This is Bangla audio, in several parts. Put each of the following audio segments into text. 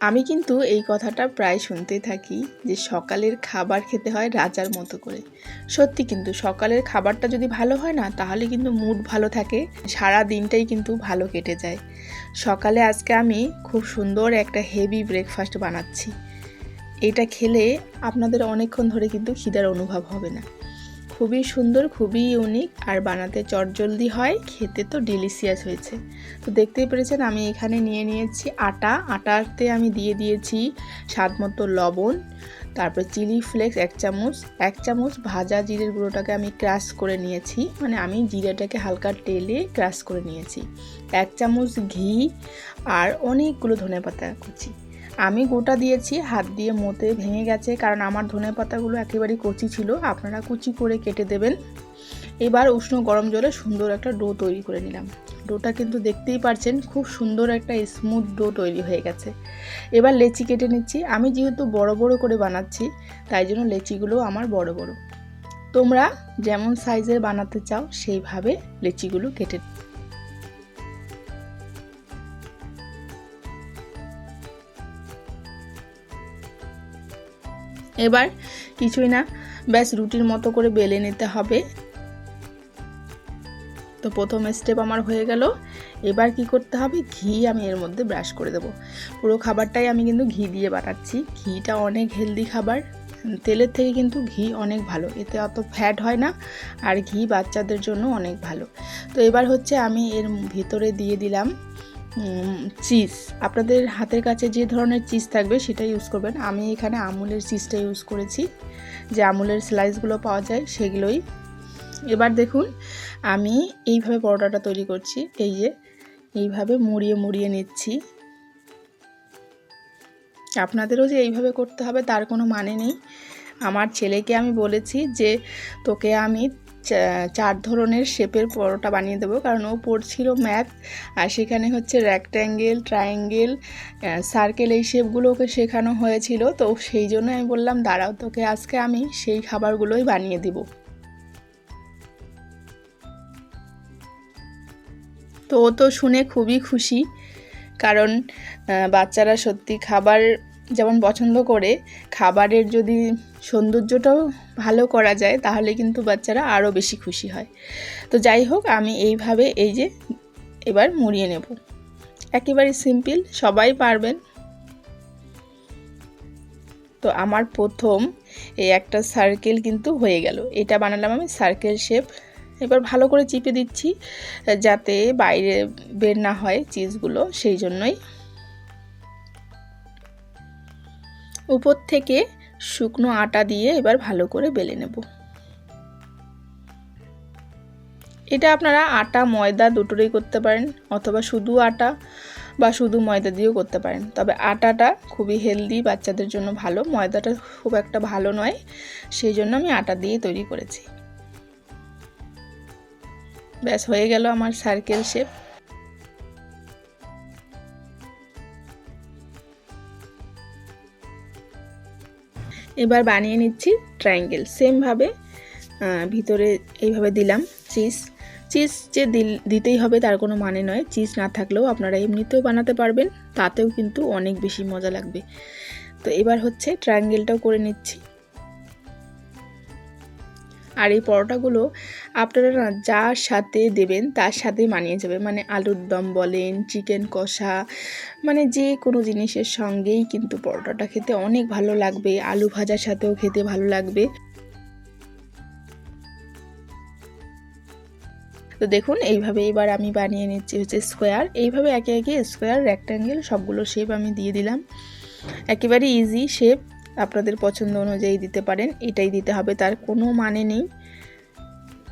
আমি কিন্তু এই কথাটা প্রায় শুনতেই থাকি যে সকালের খাবার খেতে হয় রাজার মতো করে। সত্যি কিন্তু সকালের খাবারটা যদি ভালো হয় না, তাহলে কিন্তু মুড ভালো থাকে, সারা দিনটাই কিন্তু ভালো কেটে যায়। সকালে আজকে আমি খুব সুন্দর একটা হেভি ব্রেকফাস্ট বানাচ্ছি। এটা খেলে আপনাদের অনেকক্ষণ ধরে কিন্তু খিদার অনুভব হবে না। খুবই সুন্দর, খুবই ইউনিক আর বানাতে চটজলদি হয়, খেতে তো ডেলিসিয়াস হয়েছে। তো দেখতেই পেরেছেন আমি এখানে নিয়ে নিয়েছি আটা। আটাতে আমি দিয়ে দিয়েছি স্বাদ মতো লবণ, তারপর চিলি ফ্লেক্স এক চামচ এক চামচ ভাজা জিরের গুঁড়োটাকে আমি ক্রাশ করে নিয়েছি। মানে আমি জিরাটাকে হালকা টেলে ক্রাশ করে নিয়েছি। এক চামচ ঘি আর অনেকগুলো ধনে পাতা কুচি। আমি গোটা দিয়েছি, হাত দিয়ে মোতে ভেঙে গেছে, কারণ আমার ধনে পাতাগুলো একেবারেই কচি ছিল। আপনারা কুচি করে কেটে দেবেন। এবার উষ্ণ গরম জলে সুন্দর একটা ডো তৈরি করে নিলাম। ডোটা কিন্তু দেখতেই পারছেন, খুব সুন্দর একটা স্মুথ ডো তৈরি হয়ে গেছে। এবার লেচি কেটে নিচ্ছি। আমি যেহেতু বড় বড় করে বানাচ্ছি, তাই জন্য লেচিগুলো আমার বড় বড়। তোমরা যেমন সাইজের বানাতে চাও, সেইভাবে লেচিগুলো কেটে এবার কিছুই না, ব্যাস রুটির মতো করে বেলে নিতে হবে। তো প্রথম স্টেপ আমার হয়ে গেল। এবার কি করতে হবে? ঘি আমি এর মধ্যে ব্রাশ করে দেব। পুরো খাবারটাই আমি কিন্তু ঘি দিয়ে বানাচ্ছি। ঘিটা অনেক হেলদি খাবার। তেলের থেকে কিন্তু ঘি অনেক ভালো। এতে অত ফ্যাট হয় না আর ঘি বাচ্চাদের জন্য অনেক ভালো। তো এবার হচ্ছে আমি এর ভিতরে দিয়ে দিলাম চিজ আপনাদের হাতের কাছে যে ধরনের চিজ থাকবে সেটা ইউজ করবেন। আমি এখানে আমুলের চিজটা ইউজ করেছি। যে আমুলের স্লাইসগুলো পাওয়া যায় সেগুলোই। এবার দেখুন, আমি এইভাবে পরোটাটা তৈরি করছি। এই যে, এইভাবে মুড়িয়ে মুড়িয়ে নিচ্ছি। আপনাদেরও যে এইভাবে করতে হবে তার কোনো মানে নেই। আমার ছেলেকে আমি বলেছি যে, তোকে আমি চার ধরনের শেপের পরোটা বানিয়ে দেবো। কারণ ও পড়ছিল ম্যাথ, আর সেখানে হচ্ছে র্যাক্ট্যাঙ্গেল ট্রায়াঙ্গেল সার্কেল এই শেপগুলো ওকে শেখানো হয়েছিল। তো সেই জন্য আমি বললাম, দাঁড়াও তোকে আজকে আমি সেই খাবারগুলোই বানিয়ে দিব। তো ও তো শুনে খুবই খুশি, কারণ বাচ্চারা সত্যি খাবার যেমন পছন্দ করে খাবারের যদি সৌন্দর্যটাও ভালো করা যায়, তাহলে কিন্তু বাচ্চারা আরও বেশি খুশি হয়। তো যাই হোক, আমি এইভাবে এই যে এবার মুড়িয়ে নেব। একেবারে সিম্পল, সবাই পারবেন। তো আমার প্রথম এই একটা সার্কেল কিন্তু হয়ে গেল। এটা বানালাম আমি সার্কেল শেপ। এবার ভালো করে চিপে দিচ্ছি, যাতে বাইরে বের না হয় চিজগুলো, সেই জন্যই উপর থেকে শুকনো আটা দিয়ে এবার ভালো করে বেলে নেব। এটা আপনারা আটা, ময়দা দুটোরই করতে পারেন, অথবা শুধু আটা বা শুধু ময়দা দিয়েও করতে পারেন। তবে আটাটা খুবই হেলদি বাচ্চাদের জন্য ভালো। ময়দাটা খুব একটা ভালো নয়, সেই জন্য আমি আটা দিয়ে তৈরি করেছি। ব্যাস, হয়ে গেল আমার সার্কেল শেপ এবার বানিয়ে নিচ্ছি ট্রায়াঙ্গেল সেমভাবে ভিতরে এইভাবে দিলাম চিজ চিজ যে দিতেই হবে তার কোনো মানে নয় চিজ না থাকলেও আপনারা এমনিতেও বানাতে পারবেন, তাতেও কিন্তু অনেক বেশি মজা লাগবে। তো এবার হচ্ছে ট্রায়াঙ্গেলটাও করে নিচ্ছি। আর এই পরোটাগুলো আপনারা না যার সাথে দেবেন তার সাথে মানিয়ে যাবে। মানে আলুর দম বলেন চিকেন কষা মানে যে কোনো জিনিসের সঙ্গেই কিন্তু পরোটাটা খেতে অনেক ভালো লাগবে। আলু ভাজার সাথেও খেতে ভালো লাগবে। তো দেখুন, এইভাবে এবার আমি বানিয়ে নিচ্ছি হচ্ছে স্কোয়ার এইভাবে একে একে স্কোয়ার রেক্ট্যাঙ্গেল সবগুলো শেপ আমি দিয়ে দিলাম। একেবারে ইজি শেপ আপনাদের পছন্দ অনুযায়ী দিতে পারেন, এটাই দিতে হবে, তার কোনো মানে নেই।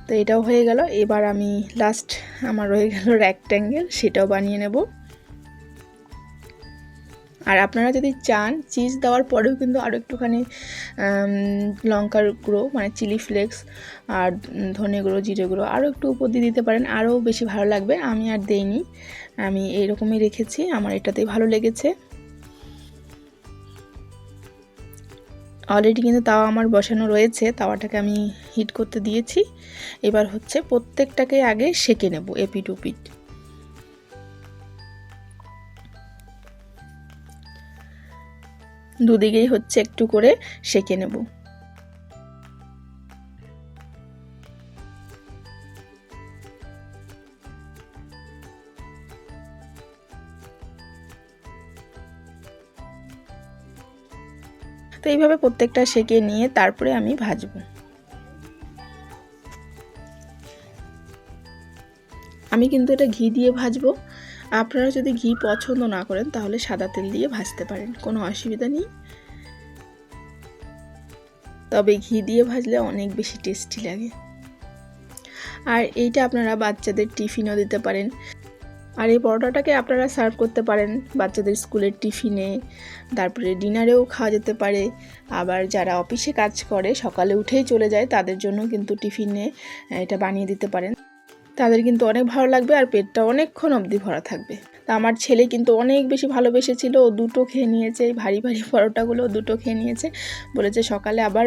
তো এটাও হয়ে গেল, এবার আমি লাস্ট আমার রয়ে গেল র্যাক্ট্যাঙ্গেল সেটাও বানিয়ে নেব। আর আপনারা যদি চান চিজ দেওয়ার পরেও কিন্তু আরও একটুখানি লঙ্কার গুঁড়ো মানে চিলি ফ্লেক্স আর ধনে গুঁড়ো, জিরে গুঁড়ো আরও একটু উপর দিয়ে দিতে পারেন আরও বেশি ভালো লাগবে, আমি আর দেইনি। আমি এইরকমই রেখেছি, আমার এটাতেই ভালো লেগেছে। অলরেডি কিন্তু তাওয়া আমার বসানো রয়েছে, তাওয়াটাকে আমি হিট করতে দিয়েছি। এবার হচ্ছে প্রত্যেকটাকে আগে সেকে নেব এপিট উপিট দুদিকেই হচ্ছে একটু করে সেকে নেব। তো এইভাবে প্রত্যেকটা সেঁকে নিয়ে তারপরে আমি ভাজবো। আমি কিন্তু এটা ঘি দিয়ে ভাজবো। আপনারা যদি ঘি পছন্দ না করেন, তাহলে সাদা তেল দিয়ে ভাজতে পারেন, কোনো অসুবিধা নেই। তবে ঘি দিয়ে ভাজলে অনেক বেশি টেস্টি লাগে। আর এইটা আপনারা বাচ্চাদের টিফিনও দিতে পারেন। আর এই পরোটাটাকে আপনারা সার্ভ করতে পারেন বাচ্চাদের স্কুলের টিফিনে, তারপরে ডিনারেও খাওয়া যেতে পারে। আবার যারা অফিসে কাজ করে, সকালে উঠেই চলে যায়, তাদের জন্য কিন্তু টিফিনে এটা বানিয়ে দিতে পারেন। তাদের কিন্তু অনেক ভালো লাগবে আর পেটটা অনেকক্ষণ অবধি ভরা থাকবে। তা আমার ছেলে কিন্তু অনেক বেশি ভালোবেসেছিল। ও দুটো খেয়ে নিয়েছে, এই ভারী ভারী পরোটাগুলো দুটো খেয়ে নিয়েছে। বলেছে সকালে আবার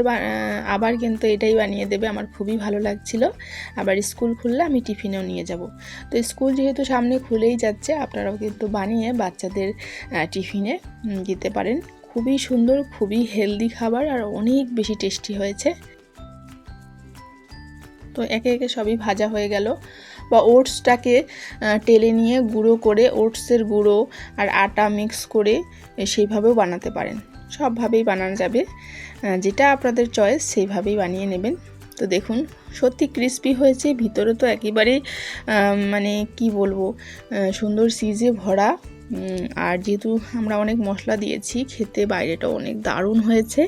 আবার কিন্তু এটাই বানিয়ে দেবে, আমার খুবই ভালো লাগছিল। আবার স্কুল খুললে আমি টিফিনেও নিয়ে যাব। তো স্কুল যেহেতু সামনে খুলেই যাচ্ছে, আপনারাও কিন্তু বানিয়ে বাচ্চাদের টিফিনে দিতে পারেন। খুবই সুন্দর, খুবই হেলদি খাবার আর অনেক বেশি টেস্টি হয়েছে। তো একে একে সবই ভাজা হয়ে গেল। বা ওটসটাকে টেলে নিয়ে গুঁড়ো করে ওটসের গুঁড়ো আর আটা মিক্স করে সেইভাবেও বানাতে পারেন। সবভাবেই বানানো যাবে। যেটা আপনাদের চয়েস সেইভাবেই বানিয়ে নেবেন। তো দেখুন, সত্যি ক্রিস্পি হয়েছে, ভিতরে তো একেবারে মানে কি বলব সুন্দর সিজে ভরা। আর যেহেতু আমরা অনেক মশলা দিয়েছি, খেতে বাইরেটা অনেক দারুণ হয়েছে।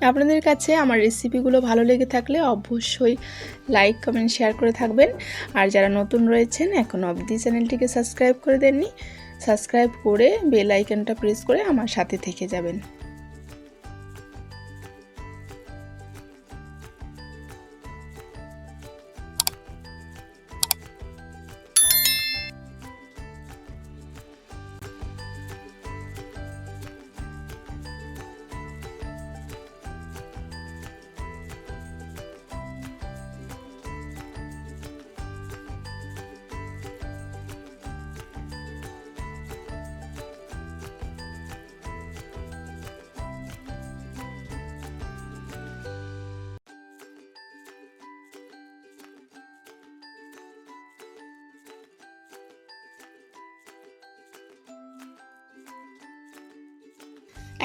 আপনাদের কাছে আমার রেসিপিগুলো ভালো লেগে থাকলে অবশ্যই লাইক কমেন্ট শেয়ার করে থাকবেন। আর যারা নতুন রয়েছেন, এখন অবধি চ্যানেলটিকে সাবস্ক্রাইব করে দেননি সাবস্ক্রাইব করে বেল আইকনটা প্রেস করে আমার সাথে থেকে যাবেন।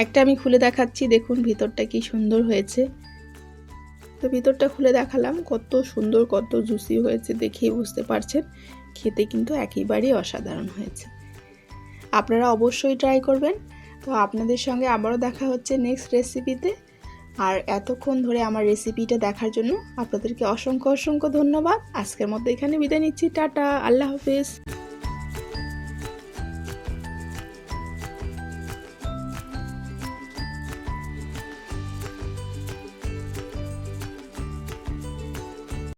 একটা আমি খুলে দেখাচ্ছি, দেখুন ভিতরটা কি সুন্দর হয়েছে। তো ভিতরটা খুলে দেখালাম, কত সুন্দর, কত জুসি হয়েছে দেখেই বুঝতে পারছেন। খেতে কিন্তু একেবারেই অসাধারণ হয়েছে। আপনারা অবশ্যই ট্রাই করবেন। তো আপনাদের সঙ্গে আবারও দেখা হচ্ছে নেক্সট রেসিপিতে আর এতক্ষণ ধরে আমার রেসিপিটা দেখার জন্য আপনাদেরকে অসংখ্য অসংখ্য ধন্যবাদ। আজকের মতো এখানে বিদায় নিচ্ছি। টাটা, আল্লাহ হাফেজ।